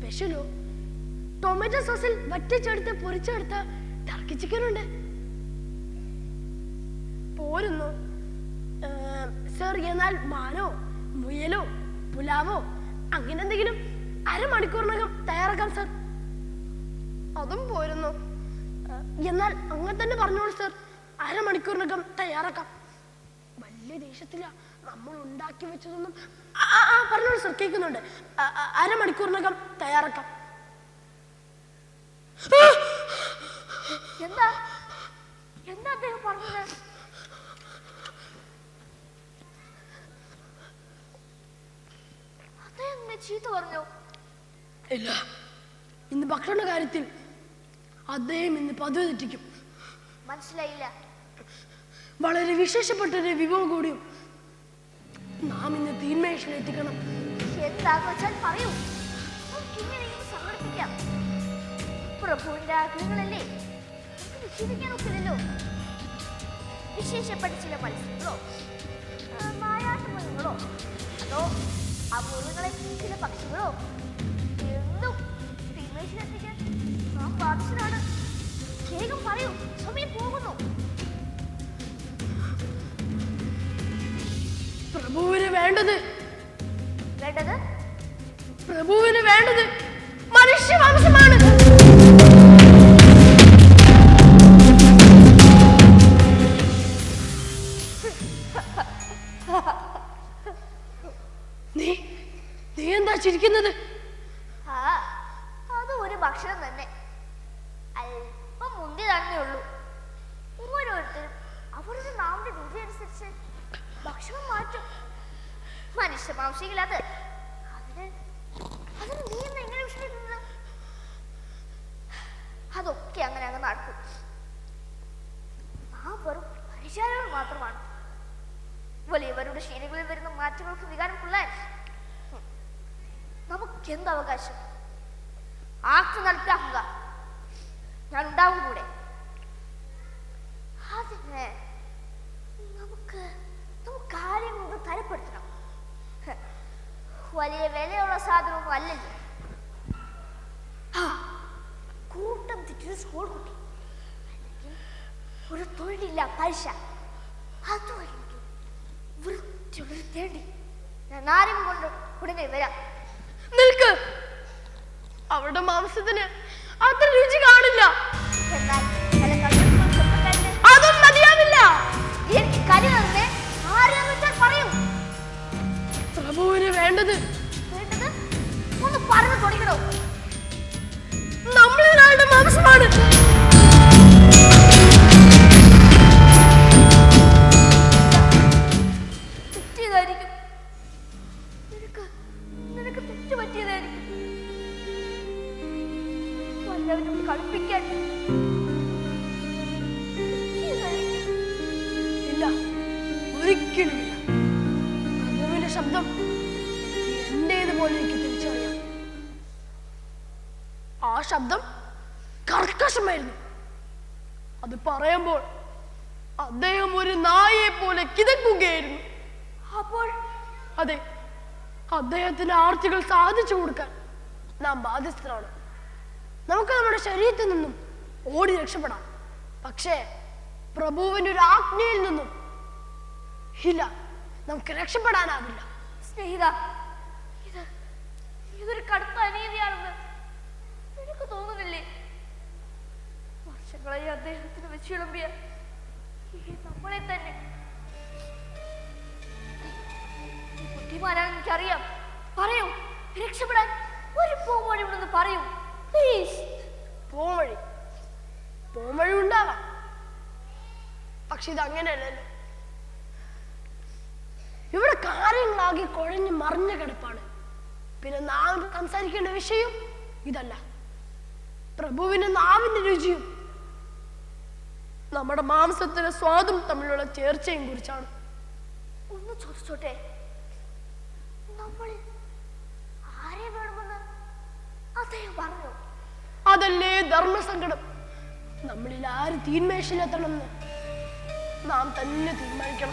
സ്പെഷ്യലോ? Tomato സോസിൽ വറ്റിച്ചെടുത്ത് പൊരിച്ചെടുത്ത ടർക്കി ചിക്കൻ ഉണ്ട്. പോരുന്നു. സർ എന്നാൽ മാനോ മുയലോ പുലാവോ അങ്ങനെ എന്തെങ്കിലും അരമണിക്കൂറിനകം തയ്യാറാക്കാം സർ അതും പോരുന്നു. എന്നാൽ അങ്ങനെ തന്നെ പറഞ്ഞോളൂ സർ അരമണിക്കൂറിനകം തയ്യാറാക്കാം. വലിയ ദേഷ്യത്തില. നമ്മൾ ഉണ്ടാക്കി വെച്ചതൊന്നും ആ, പറഞ്ഞോളൂ സർ കേൾക്കുന്നുണ്ട്. അരമണിക്കൂറിനകം തയ്യാറാക്കാം. എന്താ? എന്താ അദ്ദേഹം പറഞ്ഞത്? ചീത്ത പറഞ്ഞു? ഇല്ല. ഇന്ന് ഭക്ഷണ കാര്യത്തിൽ അദ്ദേഹം ഇന്ന് പതിവ് തെറ്റിക്കും. മനസ്സിലായില്ല. വളരെ വിശേഷപ്പെട്ട ഒരു വിഭവം കൂടിയും നാം ഇന്ന് തീന്മേഷയിൽ എത്തിക്കണം. വെച്ചാൽ പറയൂ? ഇങ്ങനെയും സംഘടിപ്പിക്കാം. പ്രഭുവിന്റെ ആഗ്രഹങ്ങളല്ലേ? നമുക്ക് വിശേഷപ്പെട്ട ചില മത്സ്യങ്ങളോ മായാട്ടുമൃഗങ്ങളോ അതോ അപൂർവങ്ങളെ ചില പക്ഷികളോ എന്തും തീർച്ചയായിട്ടും നാം ബാധിച്ചതാണ് വേഗം പറയൂ സമയം പോകുന്നു. പ്രഭുവിന് വേണ്ടത്. വേണ്ടത്? പ്രഭുവിന് വേണ്ടത് മനുഷ്യവംശമാണ്. നീ നീ എന്താ ചിരിക്കുന്നത് ആ അത് ഒരു ഭക്ഷണം തന്നെ അല്പം മുന്തി തന്നെ ഉള്ളൂ ഓരോരുത്തരും അവരുടെ നാവിന്റെ രുചി അനുസരിച്ച് ഭക്ഷണം മാറ്റും മനുഷ്യ മാംസികൾ അത് അതിന് അതിന് നീ എന്താ എങ്ങനെ വിഷമിക്കുന്നത് അതൊക്കെ അങ്ങനെ അങ്ങ് നടക്കും നാം വെറും പരിചാരകൾ മാത്രമാണ് വലിയവരുടെ ശീലങ്ങളിൽ വരുന്ന മാറ്റങ്ങൾക്ക് വികാരം കൊള്ളാൻ ഹും, നമുക്ക് എന്ത് അവകാശം ആക്ക് നടത്താക്കുക ഞാൻ ഉണ്ടാവും കൂടെ അതിന് നമുക്ക് നമുക്ക് കാര്യങ്ങൾ ഒന്ന് തരപ്പെടുത്തണം ഹ്, വലിയ വിലയുള്ള സാധനമൊന്നും അല്ലല്ലോ. കൂട്ടം തെറ്റൊരു സ്കൂൾ കുട്ടി. ഒരു തൊഴിലില്ല പലിശ. അതുമായിരിക്കും. വൃത്തിയുള്ളൊരു തേടി ഞാൻ ആരും കൊണ്ട് ഉടനെ വരാം. നിൽക്ക്. അവരുടെ മാംസത്തിന് അത്ര രുചി കാണില്ല. എന്നാൽ ചില കടുപ്പ സ്വന്തക്കാരന് അതും മതിയാവില്ല. എനിക്ക് കരി തന്നെ. പ്രഭുവിന് വേണ്ടത്? വേണ്ടത്? ഒന്ന് പറഞ്ഞു തുടങ്ങണോ മാംസമാണ് കളിപ്പിക്കാൻ. ഇല്ല പ്രഭുവിന്റെ ശബ്ദം. എന്റേതുപോലെ എനിക്ക് തിരിച്ചറിയാം. ആ ശബ്ദം കർക്കശമായിരുന്നു. അത് പറയുമ്പോൾ അദ്ദേഹം ഒരു നായയെ പോലെ കിതക്കുകയായിരുന്നു അപ്പോൾ അതെ അദ്ദേഹത്തിന്റെ ആർത്തികൾ സാധിച്ചു കൊടുക്കാൻ നാം ബാധ്യസ്ഥരാണ്. നമുക്ക് നമ്മുടെ ശരീരത്തിൽ നിന്നും ഓടി രക്ഷപ്പെടാം. പക്ഷേ പ്രഭുവിന്റെ ഒരു ആജ്ഞയിൽ നിന്നും ഇല്ല നമുക്ക് രക്ഷപ്പെടാനാവില്ല. സ്നേഹിത. ഇത് ഇതൊരു കടുത്ത അനീതിയാണെന്ന് നിനക്ക് തോന്നുന്നില്ലേ? വർഷങ്ങളായി അദ്ദേഹത്തിന് വെച്ച് വിളമ്പിയ നമ്മളെ തന്നെ. ബുദ്ധിമാനാണെന്ന് എനിക്കറിയാം. പറയൂ രക്ഷപ്പെടാൻ ഒരു പോവഴി ഉണ്ടെന്ന് പറയൂ. പ്ലീസ് പോംവഴി പോംവഴി ഉണ്ടാവാം പക്ഷെ ഇത് അങ്ങനെയല്ലല്ലോ ഇവിടെ കാര്യങ്ങളാകെ കുഴഞ്ഞ് മറിഞ്ഞ കിടപ്പാണ്. പിന്നെ നാം സംസാരിക്കേണ്ട വിഷയം ഇതല്ല. പ്രഭുവിന് നാവിന്റെ രുചിയും നമ്മുടെ മാംസത്തിന്റെ സ്വാദും തമ്മിലുള്ള ചേർച്ചയും കുറിച്ചാണ്. ഒന്ന് ചോദിച്ചോട്ടെ? നമ്മൾ ആരെ വേണമെന്ന് അദ്ദേഹം പറഞ്ഞു. അതല്ലേ ധർമ്മസങ്കടം? നമ്മളിൽ ആര് തീന്മേശയിലെത്തണമെന്ന് നാം തന്നെ തീരുമാനിക്കണം.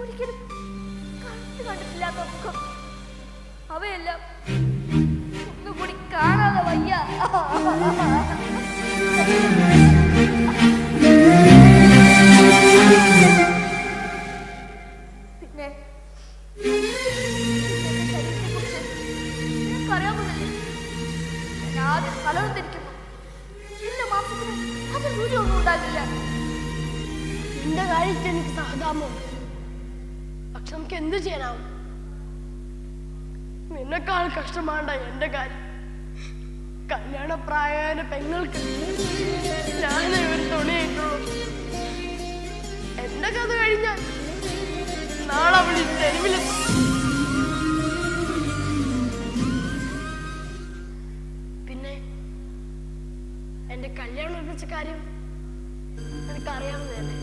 ഒരിക്കലും കണ്ടു കണ്ടിട്ടില്ലാത്ത മുഖം കല്യാണപ്രായമായ പെങ്ങൾക്ക് ഞാനേ ഒരു തുണിയിട്ടുള്ളൂ. എന്റെ കഥ കഴിഞ്ഞാൽ നാളെ അവളി തെരുവിലെത്തും പിന്നെ എന്റെ കല്യാണം ഒരുമിച്ച കാര്യം എനിക്കറിയാവുന്നതല്ലേ?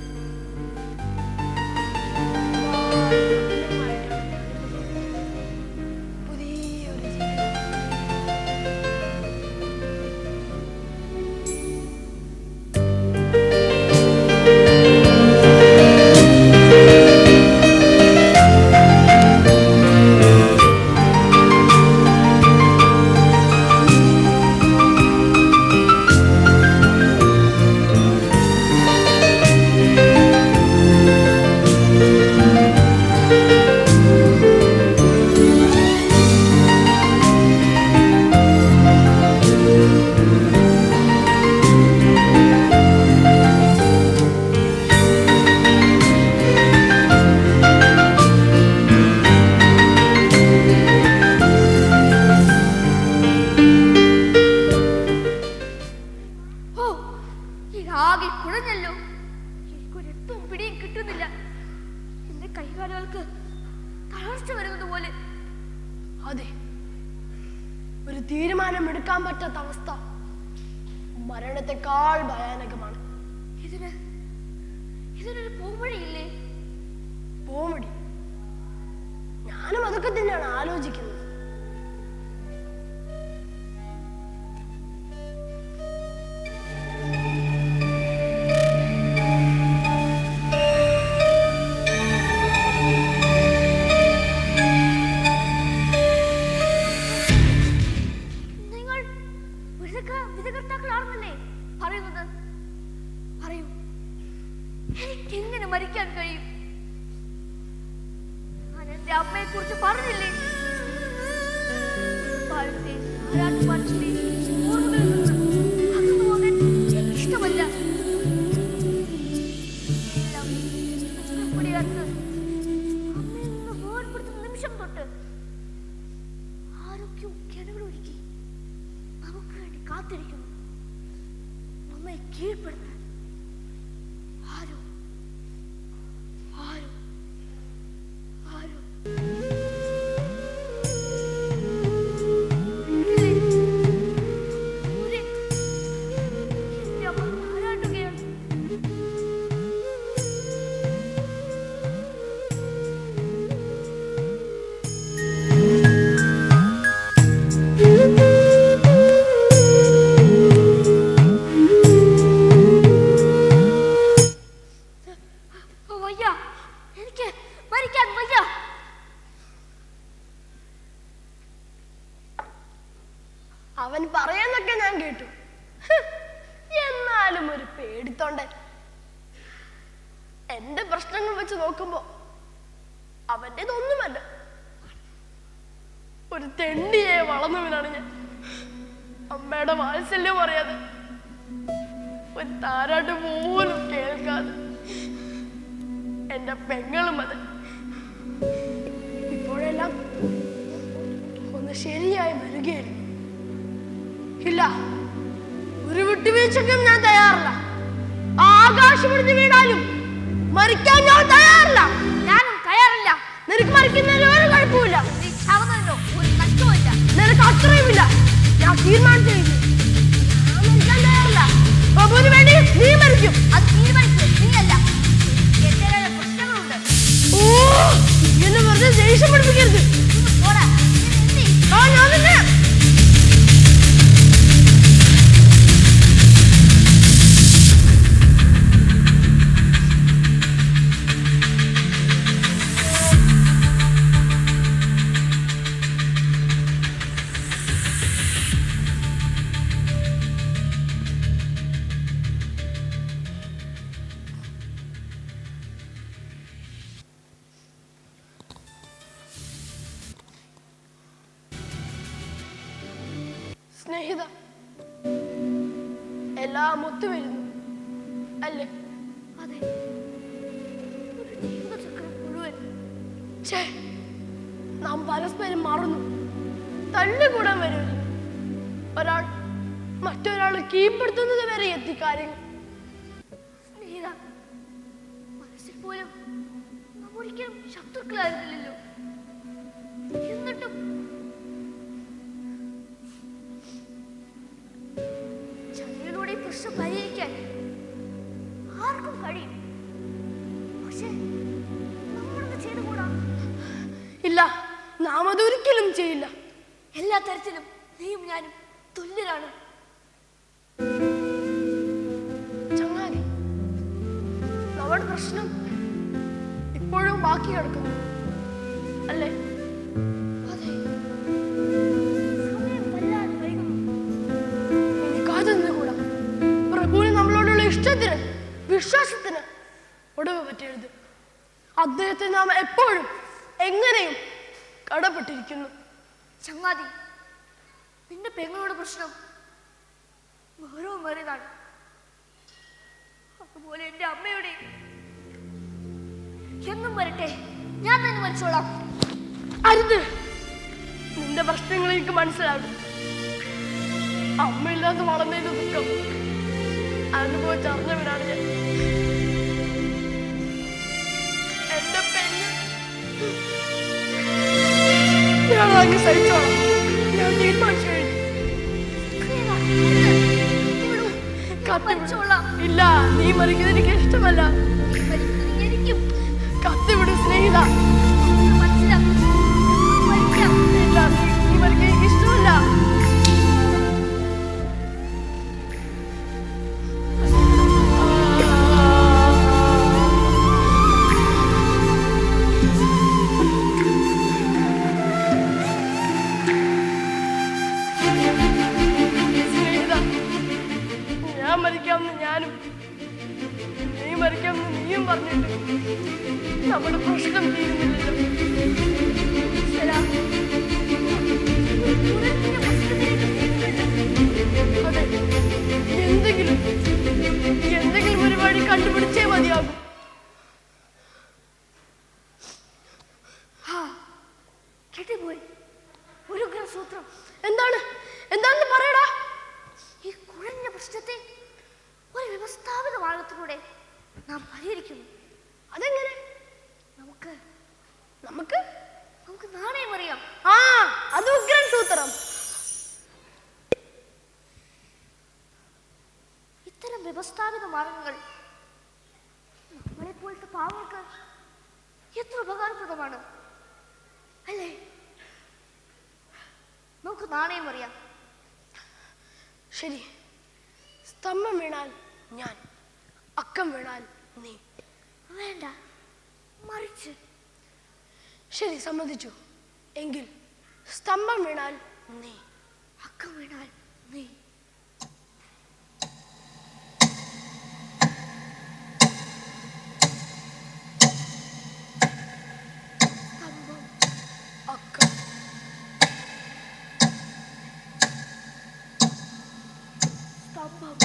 ഞാനും അതൊക്കെ തന്നെയാണ് ആലോചിക്കുന്നത്. காத்திருக்கணும் நம்மை கீழ்படுத்த പേടിത്തൊണ്ടൻ എന്റെ പ്രശ്നങ്ങൾ വെച്ച് നോക്കുമ്പോ അവന്റെതൊന്നുമല്ല ഒരു തെണ്ടിയെ വളർന്നവനാണ് ഞാൻ. അമ്മയുടെ വാത്സല്യം അറിയാതെ. ഒരു താരാട്ട് പോലും കേൾക്കാതെ. എന്റെ പെങ്ങളും അത്. ഇപ്പോഴെല്ലാം ഒന്ന് ശരിയായി വരികയായിരുന്നു. ഇല്ല ഒരു വിട്ടുവീഴ്ചക്കും ഞാൻ തയ്യാറല്ല. ആകാശമെടുത്ത് വീണാലും മരിക്കാൻ ഞാൻ തയ്യാറില്ല. ഞാനും തയ്യാറില്ല നിനക്ക് മരിക്കുന്നതിൽ ഒരു കുഴപ്പമില്ല നീ ചാവുന്നതിനോ ഒരു നഷ്ടമില്ല നിനക്ക് അത്രയുമില്ല. ഞാൻ തീരുമാനിച്ചു കഴിഞ്ഞു. മരിക്കാൻ തയ്യാറില്ല. പ്രഭുവിന് വേണ്ടി നീ മരിക്കും. അത് തീരുമാനിച്ചത് നീയല്ല. പ്രശ്നങ്ങളുണ്ട്. ഓ എന്നെ വെറുതെ ദേഷ്യം പഠിപ്പിക്കരുത്? ആ ഞാൻ തന്നെ തല്ലുകൂടാൻ വരും ഒരാൾ മറ്റൊരാൾ കീഴ്പ്പെടുത്തുന്നത് വരെ എത്തി കാര്യങ്ങൾ മനസ്സിൽ പോലും നാം ഒരിക്കലും ശത്രുക്കളായിരുന്നില്ലല്ലോ. എന്നിട്ടും ചതിയിലൂടെ ഈ പ്രശ്നം പരിഹരിക്കാൻ ആർക്കും കഴിയും പക്ഷേ നമ്മളത് ചെയ്തുകൂടാ? ഇല്ല നാം അതൊരിക്കലും ചെയ്യില്ല. എല്ലാ തരത്തിലും നീയും ഞാനും തുല്യരാണ്. ചങ്ങാതി നമ്മുടെ പ്രശ്നം ഇപ്പോഴും ബാക്കി കിടക്കുന്നു. അല്ലേ? വിശ്വാസത്തിന് ഒടുവ് പറ്റരുത്. അദ്ദേഹത്തെ നാം എപ്പോഴും എങ്ങനെയും കടപ്പെട്ടിരിക്കുന്നു. ചങ്ങാതി. നിന്റെ പെങ്ങളോട് പ്രശ്നം. ഗൗരവമേറിയതാണ് അതുപോലെ എന്റെ അമ്മയുടെ. എന്നും വരട്ടെ. ഞാൻ തന്നെ മരിച്ചോളാം. അരുത്. നിന്റെ പ്രശ്നങ്ങൾ എനിക്ക് മനസ്സിലാകും. അമ്മയില്ലാതെ വളർന്നതിന്റെ ദുഃഖം. അനുഭവിച്ചറിഞ്ഞവനാണ് ഞാൻ. എന്റെ പെണ്ണ് ഞാൻ അങ്ങ് സഹിച്ചോളാം ഞാൻ തീരുമാനിച്ചു ഇല്ല നീ മരിക്കുന്നത് എനിക്ക് ഇഷ്ടമല്ല കിട്ടിപ്പോയി ഒരു ഗ്രഹസൂത്രം എന്താണ്? എന്താണെന്ന് പറയടാ. ഈ കുഴഞ്ഞ പ്രശ്നത്തെ നാം പരിഹരിക്കുന്നു. അതെങ്ങനെ? നമുക്ക് നമുക്ക്? നമുക്ക് നാണയം അറിയാം. ആ അത് ഉഗ്രൻ സൂത്രം. ഇത്തരം വ്യവസ്ഥാപിത മാർഗങ്ങൾ നമ്മളെ പോലത്തെ പാവങ്ങൾക്ക് എത്ര ഉപകാരപ്രദമാണ്? അല്ലേ? നമുക്ക് നാണയം അറിയാം ശരി. സ്തംഭം വീണാൽ ഞാൻ അക്കം വീണാൽ നീ. വേണ്ട മറിച്ച്. ശരി സമ്മതിച്ചു. എങ്കിൽ സ്തംഭം വീണാൽ നീ അക്കം വീണാൽ Oh,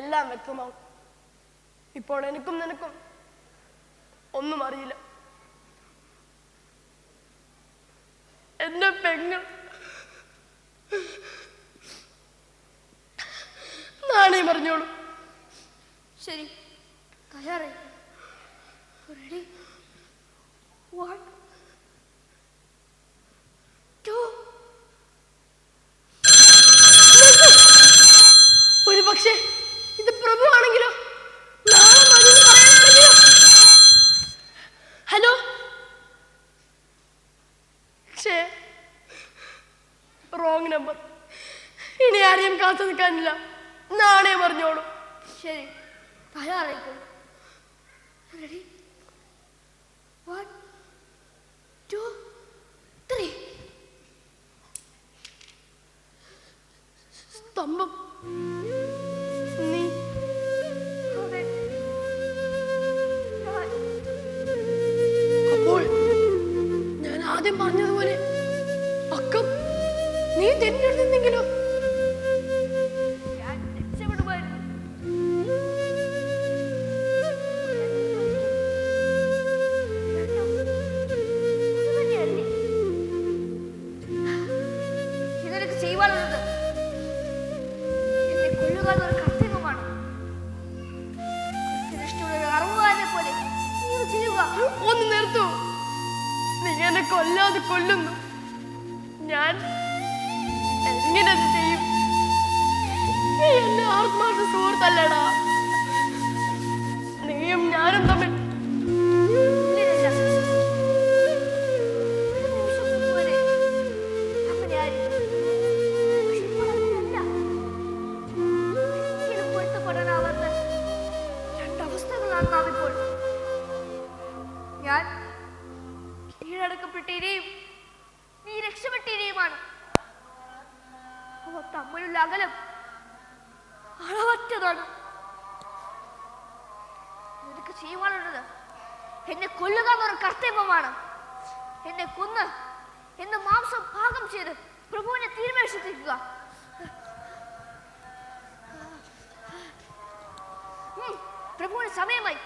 എല്ലാം വ്യക്തമാവും ഇപ്പോൾ എനിക്കും നിനക്കും ഒന്നും അറിയില്ല. എന്റെ പെങ്ങൾ നാണയം പറഞ്ഞോളൂ ശരി. തയ്യാറായി. റെഡി വൺ ടു ഒരു പക്ഷേ പ്രഭു ആണെങ്കിലോ ഹലോ? പക്ഷേ റോങ് നമ്പർ ഇനി ആരെയും കാത്തു നിൽക്കാനില്ല. നാണയം പറഞ്ഞോളൂ ശരി തയ്യാറായിക്കോളൂ റെഡി വൺ ടു ത്രീ സ്തംഭം. ഞാൻ എങ്ങനെ ചെയ്യും? നീ എന്റെ ആത്മാർത്ഥ സുഹൃത്തല്ലടാ. നീയും ഞാനും തമ്മിൽ ഞാൻ ഒരു നിമിഷം മുമ്പ് വരെ അങ്ങനെയായിരുന്നു. പക്ഷെ ഇപ്പോൾ അങ്ങനെയല്ല. ഒരിക്കലും പൊരുത്തപ്പെടാനാവാത്ത രണ്ടവസ്ഥകളാണ് നാം ഇപ്പോൾ. ഞാൻ കീഴടക്കപ്പെട്ടീരെയും നീ രക്ഷപ്പെട്ടീരെയുമാണ് അവ തമ്മിലുള്ള അകലം. അളവറ്റതാണ് നിനക്ക് ചെയ്യുവാനുള്ളത് എന്നെ കൊല്ലുക എന്നൊരു കർത്തവ്യമാണ്. എന്നെ കൊന്ന് എന്ന് മാംസം പാകം ചെയ്ത് പ്രഭുവിനെ തീരുമാനിച്ചിരിക്കുക. പ്രഭുവിന് സമയമായി.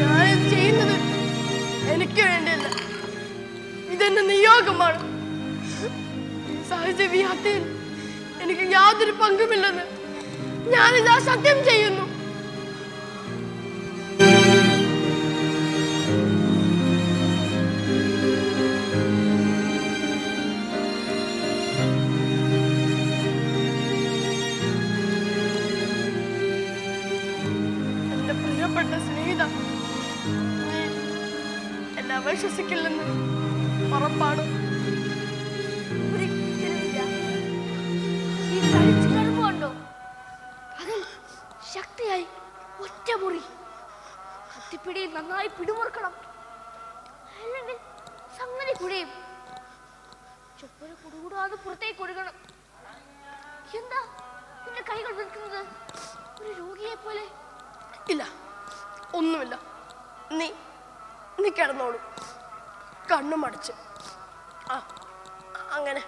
ഞാനിത് ചെയ്യുന്നത് എനിക്ക് വേണ്ടിയല്ല. ഇത് ഇതെന്റെ നിയോഗമാണ്. സഹജീവി ഹത്യയിൽ എനിക്ക് യാതൊരു പങ്കുമില്ലെന്ന് ഞാനിതാ സത്യം ചെയ്യുന്നു. എന്റെ പ്രിയപ്പെട്ട സ്നേഹിത നീ എന്നെ അവിശ്വസിക്കില്ലെന്ന് ശക്തിയായി ഒറ്റ മുറി കത്തിപ്പിടി നന്നായി പിടിമുറുക്കണം. അല്ലെങ്കിൽ സംഗതി കുടിയും ചൊപ്പന കുടുകൂടാതെ പുറത്തേക്ക് ഒഴുകണം. എന്താ നിന്റെ കൈകൾ നിൽക്കുന്നത് ഒരു രോഗിയെ പോലെ. ഇല്ല ഒന്നുമില്ല. നീ നീ കിടന്നോളൂ. കണ്ണും അടച്ച് ആ അങ്ങനെ.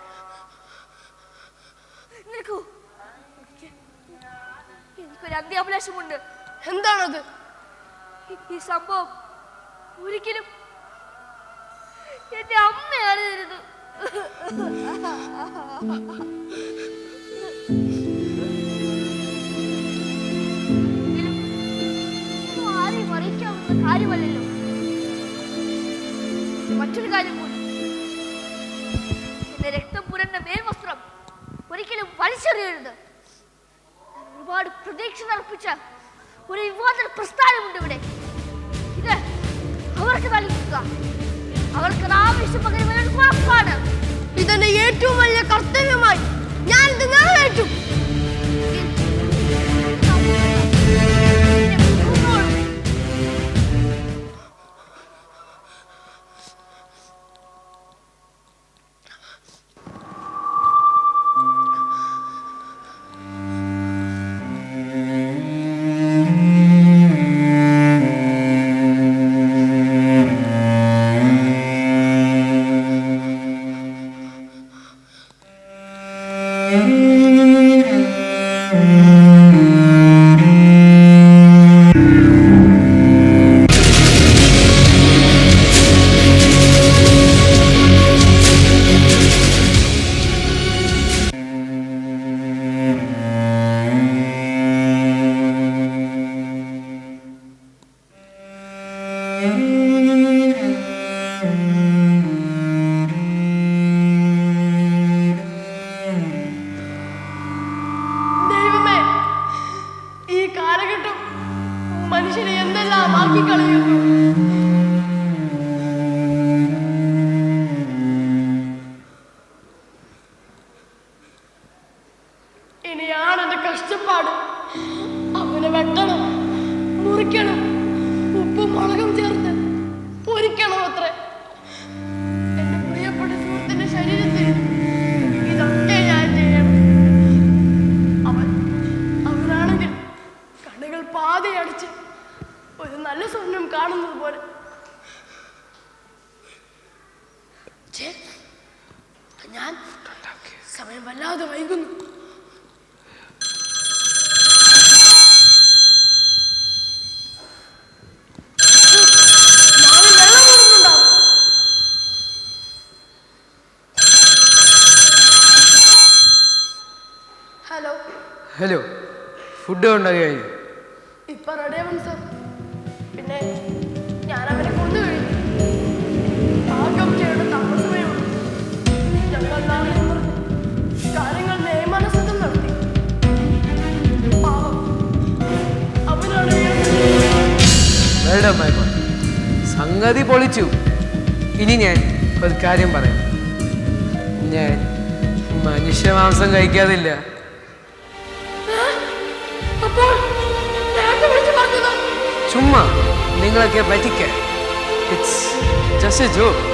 നിൽക്കൂ എനിക്കൊരു അന്ത്യാഭിലാഷമുണ്ട് എന്താണത്? ഈ- സംഭവം ഒരിക്കലും എന്റെ അമ്മ അറിയരുത് ആരെയും അറിയിക്കാവുന്ന കാര്യമല്ലല്ലോ. മറ്റൊരു കാര്യം കൂടി. എന്റെ രക്തം പുരണ്ട മേൽവസ്ത്രം ഒരിക്കലും വലിച്ചെറിയരുത്. ഒരുപാട് പ്രതീക്ഷ അർപ്പിച്ച ഒരു വിവാദ പ്രസ്ഥാനമുണ്ട് ഇവിടെ. ഇത് അവർക്ക് നൽകുക. അവർക്ക് ആവശ്യം ഉറപ്പാണ്. ഇതെന്റെ ഏറ്റവും വലിയ കർത്തവ്യമായി ഞാൻ ഇത് നിറവേറ്റും കഷ്ടപ്പാട്. അവനെ വെട്ടണം മുറിക്കണം ഉപ്പും മുളകും ചേർത്ത് പൊരിക്കണം അത്രേ ഫുഡ് ഇപ്പൊ റെഡിയാവൻ സർ പിന്നെ ഞാൻ അവനെ കൊണ്ടുകഴിഞ്ഞു പാകം ചെയ്യേണ്ട താമസമേ ഉള്ളൂ. ഞങ്ങൾ നാളെ പറഞ്ഞു കാര്യങ്ങൾ നിയമാനുസൃതം നടത്തി. പാവം. അവനാണ് വെൽഡൺ മൈ സംഗതി പൊളിച്ചു. ഇനി ഞാൻ ഒരു കാര്യം പറയാം. ഞാൻ മനുഷ്യമാംസം കഴിക്കാതില്ല ചുമ്മാ നിങ്ങളൊക്കെ പറ്റിക്കാൻ ഇറ്റ്സ് ജസ്റ്റ് എ ജോക്ക്